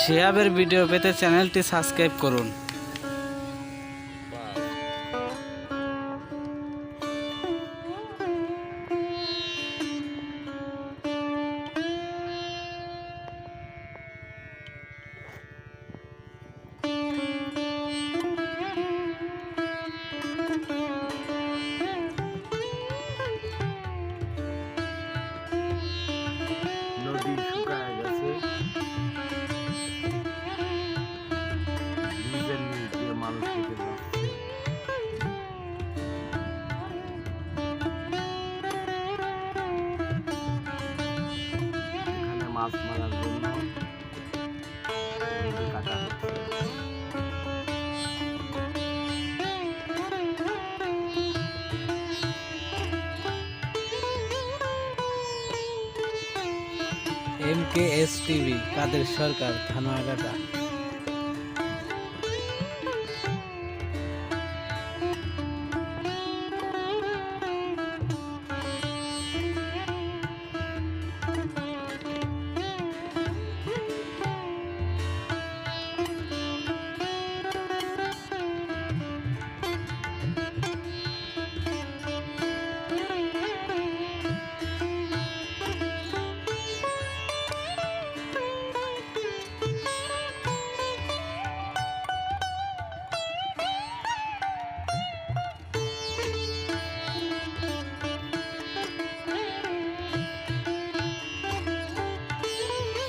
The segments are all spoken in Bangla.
শেয়াবের ভিডিও পেতে চ্যানেলটি সাবস্ক্রাইব করুন। মাছ মারার জন্য কাটা। M K S TV Kader Sarkar থানাগাটা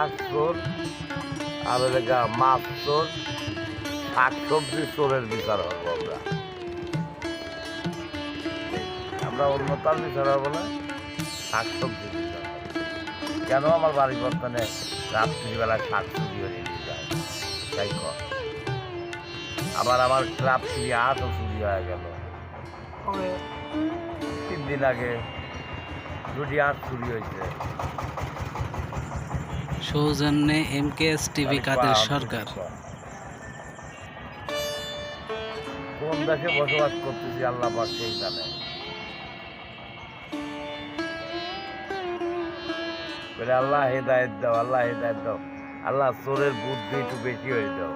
আখ চোর আর এলাকা মাছ চোর শাক সবজি চোরের বিচার হব আমরা। আমরা অন্য তার বিচার হব না শাক সবজি বিচার কেন আমার বাড়ি বর্তমানে রাত্রিবেলা শাক সবজি হয়ে যায়? তাই কর। আবার আমার রাত্রি আটও চুরি হয়ে গেল। তিন দিন আগে দুটি আট চুরি হয়েছে। সৌজন্যে M K S TV Kader Sarkar? কোন দেশে বসবাস করতেছি আল্লাহ পাক সেই জানে। বলে আল্লাহ হেদায়ত দাও আল্লাহ হেদায়ত দাও। আল্লাহ চোরের বুদ্ধি একটু বেশি হয়ে দাও।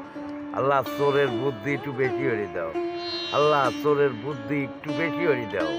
আল্লাহ চোরের বুদ্ধি একটু বেশি হয়ে দাও। আল্লাহ চোরের বুদ্ধি একটু বেশি হয়ে দাও।